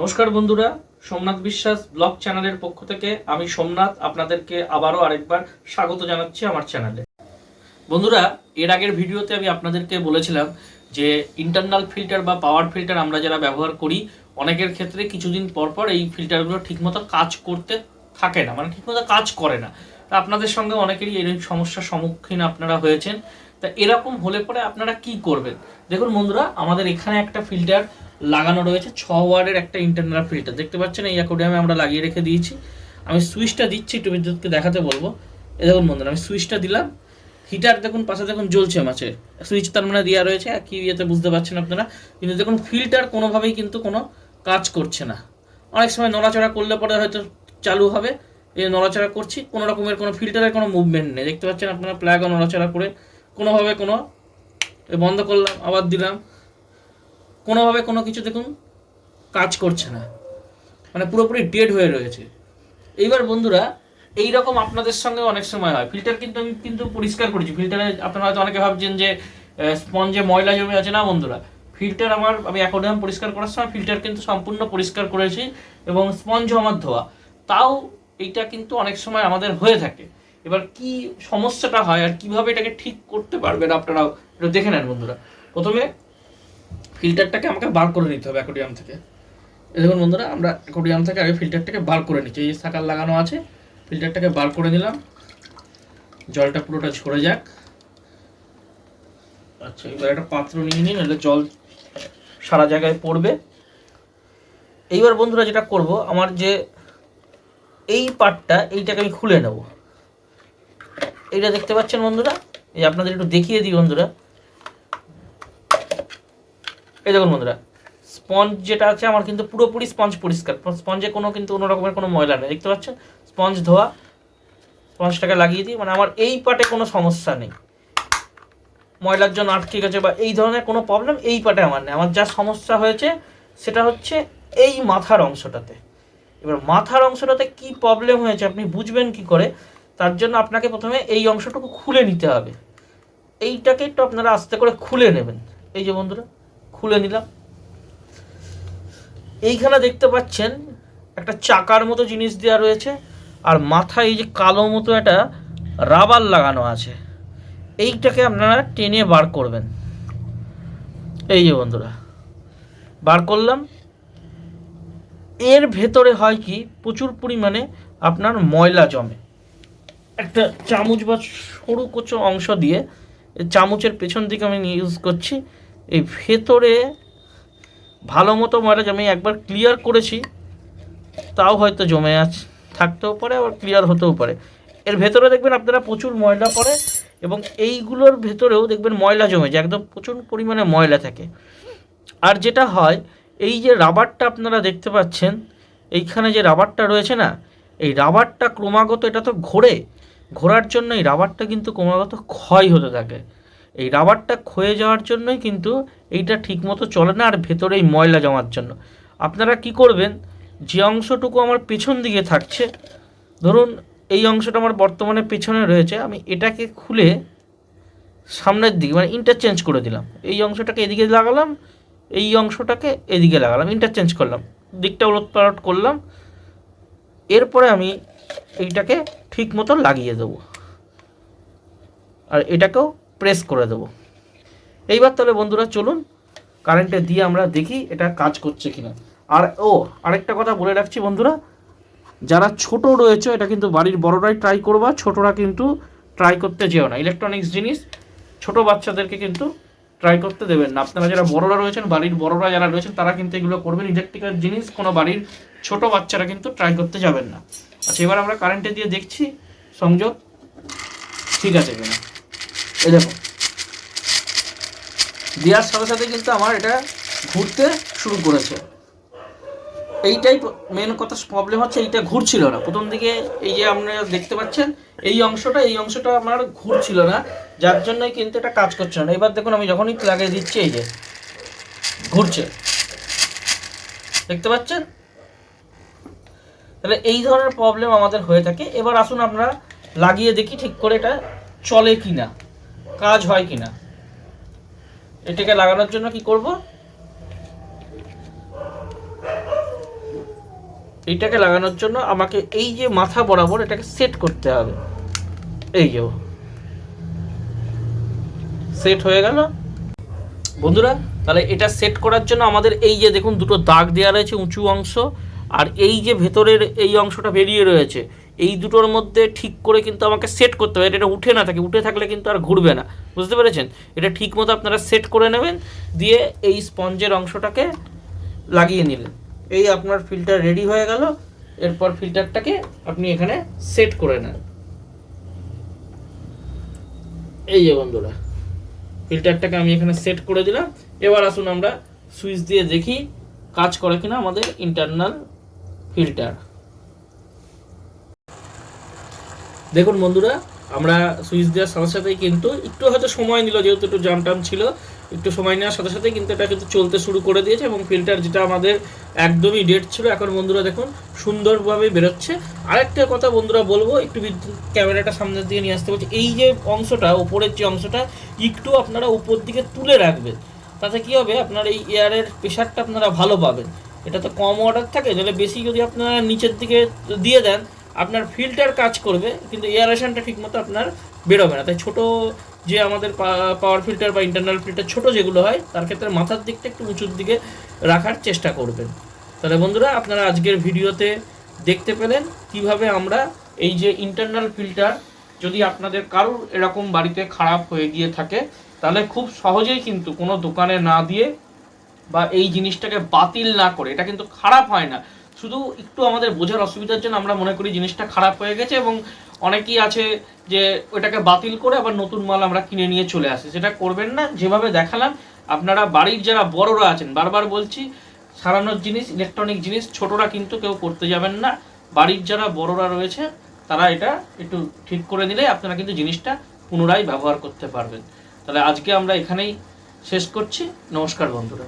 নমস্কার বন্ধুরা, সোমনাথ বিশ্বাস ব্লগ চ্যানেলের পক্ষ থেকে আমি সোমনাথ আপনাদেরকে আবারও আরেকবার স্বাগত জানাচ্ছি আমার চ্যানেলে। বন্ধুরা, এর আগের ভিডিওতে আমি আপনাদেরকে বলেছিলাম যে ইন্টারনাল ফিল্টার বা পাওয়ার ফিল্টার আমরা যারা ব্যবহার করি, অনেকের ক্ষেত্রে কিছুদিন পর পর এই ফিল্টারগুলো ঠিকমতো কাজ করতে থাকে না মানে ঠিকমতো কাজ করে না। তা আপনাদের সঙ্গে অনেকেরই এই সমস্যার সম্মুখীন আপনারা হয়েছেন। তা এরকম হলে পরে আপনারা কি করবেন? দেখুন বন্ধুরা, আমাদের এখানে একটা ফিল্টার লাগানো রয়েছে। ছ ওয়ার্ডের একটা ইন্টারনাল ফিল্টার দেখতে পাচ্ছেন এই অ্যাকোডিয়ামে আমরা লাগিয়ে রেখে দিয়েছি। আমি সুইচটা দিচ্ছি, একটু বিদ্যুৎকে দেখাতে বলব। এ দেখুন বন্ধুরা, আমি সুইচটা দিলাম। হিটার দেখুন, পাশে দেখুন জ্বলছে মাছের সুইচ তার মানে দেওয়া রয়েছে কি ইয়েতে বুঝতে পারছেন আপনারা। কিন্তু দেখুন ফিল্টার কোনোভাবেই কিন্তু কোনো কাজ করছে না। অনেক সময় নড়াচড়া করলে পরে হয়তো চালু হবে। এই নড়াচড়া করছি, কোনো রকমের কোনো ফিল্টারের কোনো মুভমেন্ট নেই। দেখতে পাচ্ছেন আপনারা, প্লাগও নড়াচড়া করে কোনোভাবে কোনো বন্ধ করলাম, আবার দিলাম। কোনোভাবে কোনো কিছু দেখুন কাজ করছে না। মানে পুরোপুরি ডেড হয়ে রয়েছে। এইবার বন্ধুরা এই রকম আপনাদের সঙ্গে অনেক সময় হয়। ফিল্টার কিন্তু আমি কিন্তু পরিষ্কার করেছি। ফিল্টারে আপনারা হয়তো অনেকে ভাবছেন যে স্পঞ্জে ময়লা জমে আছে। না বন্ধুরা ফিল্টার আমার, আমি অ্যাকোডিয়াম পরিষ্কার করার সময় ফিল্টার কিন্তু সম্পূর্ণ পরিষ্কার করেছি এবং স্পঞ্জও আমার ধোয়া। তাও এইটা কিন্তু অনেক সময় আমাদের হয়ে থাকে। এবার কি সমস্যাটা হয় আর কীভাবে এটাকে ঠিক করতে পারবেন আপনারাও একটু দেখে নেন বন্ধুরা। প্রথমে ফিল্টারটাকে আমাকে বার করে নিতে হবে অ্যাকোডিয়াম থেকে। দেখুন বন্ধুরা, আমরা অ্যাকোডিয়াম থেকে আগে ফিল্টারটাকে বার করে নিচ্ছি। এই সাকার লাগানো আছে ফিল্টারটাকে বার করে নিলাম। জলটা পুরোটা ঝরে যাক। আচ্ছা এবার একটা পাত্র নিয়ে নিন নাহলে জল সারা জায়গায় পড়বে। এইবার বন্ধুরা যেটা করব, আমার যে এই পার্টটা এইটাকে আমি খুলে নেব। এইটা দেখতে পাচ্ছেন বন্ধুরা? এই আপনাদের একটু দেখিয়ে দিই বন্ধুরা। এই দেখুন বন্ধুরা স্পঞ্জ যেটা আছে আমার কিন্তু পুরোপুরি স্পঞ্জ পরিষ্কার। স্পঞ্জে কোনো কিন্তু কোনো রকমের কোনো ময়লা নেই, দেখতে পাচ্ছেন? স্পঞ্জ ধোয়া স্পঞ্জটাকে লাগিয়ে দিই মানে আমার এই পাটে কোনো সমস্যা নেই। ময়লার জন্য আটকে গেছে বা এই ধরনের কোনো প্রবলেম এই পাটে আমার নেই। আমার যা সমস্যা হয়েছে, সেটা হচ্ছে এই মাথার অংশটাতে। এবার মাথার অংশটাতে কি প্রবলেম হয়েছে আপনি বুঝবেন কি করে? তার জন্য আপনাকে প্রথমে এই অংশটুকু খুলে নিতে হবে। এইটাকে একটু আপনারা আস্তে করে খুলে নেবেন। এই যে বন্ধুরা খুলে নিলাম। এইখানে দেখতে পাচ্ছেন একটা চাকার মতো জিনিস দেওয়া রয়েছে, আর মাথায় এই যে কালো মতো একটা রাবার লাগানো আছে। এইটাকে আপনারা টেনে বার করবেন। এই যে বন্ধুরা, বার করলাম। এর ভেতরে হয় কি, প্রচুর পরিমাণে আপনার ময়লা জমে। একটা চামচ বা সরু কোচো অংশ দিয়ে চামচের পেছন দিকে আমি ইউজ করছি। এই ভেতরে ভালো মতো ময়লা জমে একবার ক্লিয়ার করেছি। তাও হয়তো জমে আছে, থাকতেও পারে, আবার ক্লিয়ার হতেও পারে। এর ভেতরে দেখবেন আপনারা প্রচুর ময়লা পড়ে এবং এইগুলোর ভেতরেও দেখবেন ময়লা জমে যায়, একদম প্রচুর পরিমাণে ময়লা থাকে। আর যেটা হয়, এই যে রাবারটা আপনারা দেখতে পাচ্ছেন, এইখানে যে রাবারটা রয়েছে না, এই রাবারটা ক্রমাগত, এটা তো ঘোরে, ঘোরার জন্য এই রাবারটা কিন্তু ক্রমাগত ক্ষয় হতে থাকে। এই রাবারটা ক্ষয়ে যাওয়ার জন্যই কিন্তু এইটা ঠিকমতো চলে না, আর ভেতরে এই ময়লা জমার জন্য। আপনারা কি করবেন? যে অংশটুকু আমার পেছন দিকে থাকছে, ধরুন এই অংশটা আমার বর্তমানে পেছনে রয়েছে, আমি এটাকে খুলে সামনের দিকে মানে ইন্টারচেঞ্জ করে দিলাম। এই অংশটাকে এদিকে লাগালাম, এই অংশটাকে এদিকে লাগালাম ইন্টারচেঞ্জ করলাম। দিকটা উলট পালট করলাম। এরপরে আমি এইটাকে ঠিক মতো লাগিয়ে দেবো। আর এটাকেও প্রেস করে দেবো। এইবার তাহলে বন্ধুরা চলুন কারেন্টে দিয়ে আমরা দেখি এটা কাজ করছে কিনা। আর ও, আরেকটা কথা বলে রাখছি বন্ধুরা, যারা ছোট রয়েছে, এটা কিন্তু বাড়ির বড়রাই ট্রাই করবা, ছোটরা কিন্তু ট্রাই করতে যেও না। ইলেকট্রনিক্স জিনিস, ছোট বাচ্চাদেরকে কিন্তু ট্রাই করতে দেবেন না। আপনারা যারা বড়রা রয়েছেন, বাড়ির বড়রা যারা রয়েছেন, তারা কিন্তু এগুলো করবেন। ইলেকট্রিক্যাল জিনিস, কোনো বাড়ির ছোট বাচ্চারা কিন্তু ট্রাই করতে যাবেন না। আচ্ছা এবার আমরা কারেন্টে দিয়ে দেখছি, সংযোগ ঠিক আছে কিনা। এই দেখো। দেওয়ার সাথে সাথে কিন্তু আমার এটা ঘুরতে শুরু করেছে। এইটাই মেন কথা প্রবলেম হচ্ছে এইটা ঘুরছিল না। প্রথম দিকে এই যে আপনারা দেখতে পাচ্ছেন, এই অংশটা এই অংশটা আমার ঘুরছিল না। যার জন্যই কিন্তু এটা কাজ করছে না। এবার দেখুন, আমি যখনই লাগিয়ে দিচ্ছি, এই যে ঘুরছে। দেখতে পাচ্ছেন? তাহলে এই ধরনের প্রবলেম আমাদের হয়ে থাকে। এবার আসুন আমরা লাগিয়ে দেখি ঠিক করে এটা চলে কি না কাজ হয় কিনা? এটাকে লাগানোর জন্য কি করব? এটাকে লাগানোর জন্য আমাকে এই যে মাথা বরাবর এটাকে সেট করতে হবে। এই যে সেট হয়ে গেল। বন্ধুরা, তাহলে এটা সেট করার জন্য আমাদের এই যে দেখুন দুটো দাগ দেওয়া রয়েছে উঁচু অংশ, আর এই যে ভেতরের এই অংশটা বেরিয়ে রয়েছে এই দুটোর মধ্যে ঠিক করে কিন্তু আমাকে সেট করতে হবে। এটা উঠে না থাকে, উঠে থাকলে কিন্তু আর ঘুরবে না। বুঝতে পেরেছেন? এটা ঠিক মতো আপনারা সেট করে নেবেন, দিয়ে এই স্পঞ্জের অংশটাকে লাগিয়ে নিলেন এই আপনার ফিল্টার রেডি হয়ে গেল। এরপর ফিল্টারটাকে আপনি এখানে সেট করে নেন। এই যে বন্ধুরা ফিল্টারটাকে আমি এখানে সেট করে দিলাম। এবার আসুন আমরা সুইচ দিয়ে দেখি কাজ করে কিনা আমাদের ইন্টারনাল ফিল্টার দেখুন বন্ধুরা, আমরা সুইচ দেওয়ার সাথে সাথেই কিন্তু একটু হয়তো সময় নিল, যেহেতু একটু জাম টাম ছিল, একটু সময় নেওয়ার সাথে সাথে কিন্তু এটা কিন্তু চলতে শুরু করে দিয়েছে এবং ফিল্টার যেটা আমাদের একদমই ডেট ছিল। এখন বন্ধুরা দেখুন, সুন্দরভাবে বেরোচ্ছে। আরেকটা কথা বন্ধুরা বলব, একটু বিদ্যুৎ ক্যামেরাটা সামনের দিকে নিয়ে আসতে বলছি, এই যে অংশটা ওপরের যে অংশটা, একটু আপনারা উপর দিকে তুলে রাখবেন। তাতে কি হবে, আপনার এই এয়ারের প্রেশারটা আপনারা ভালো পাবেন। এটা তো কম অর্ডার থাকে, তাহলে বেশি যদি আপনারা নিচের দিকে দিয়ে দেন আপনার ফিল্টার কাজ করবে, কিন্তু এয়ারেশনটা ঠিকমতো আপনার বেরোবে না। তাই ছোটো যে আমাদের পাওয়ার ফিল্টার বা ইন্টারনাল ফিল্টার ছোট যেগুলো হয়, তার ক্ষেত্রে মাথার দিকটা একটু উঁচুর দিকে রাখার চেষ্টা করবেন। তাহলে বন্ধুরা, আপনারা আজকের ভিডিওতে দেখতে পেলেন কীভাবে আমরা এই যে ইন্টারনাল ফিল্টার যদি আপনাদের কারোর এরকম বাড়িতে খারাপ হয়ে গিয়ে থাকে, তাহলে খুব সহজেই কিন্তু কোনো দোকানে না দিয়ে বা এই জিনিসটাকে বাতিল না করে, এটা কিন্তু খারাপ হয় না। শুধু একটু আমাদের বোঝার অসুবিধার জন্য আমরা মনে করি জিনিসটা খারাপ হয়ে গেছে এবং অনেকেই আছে যে ওটাকে বাতিল করে আবার নতুন মাল আমরা কিনে নিয়ে চলে আসি। সেটা করবেন না, যেভাবে দেখালাম, আপনারা বাড়ির যারা বড়রা আছেন, বারবার বলছি, সারানোর জিনিস ইলেকট্রনিক জিনিস, ছোটরা কিন্তু কেউ করতে যাবেন না। বাড়ির যারা বড়রা রয়েছে, তারা এটা একটু ঠিক করে দিলে আপনারা কিন্তু জিনিসটা পুনরায় ব্যবহার করতে পারবেন। তাহলে আজকে আমরা এখানেই শেষ করছি। নমস্কার বন্ধুরা।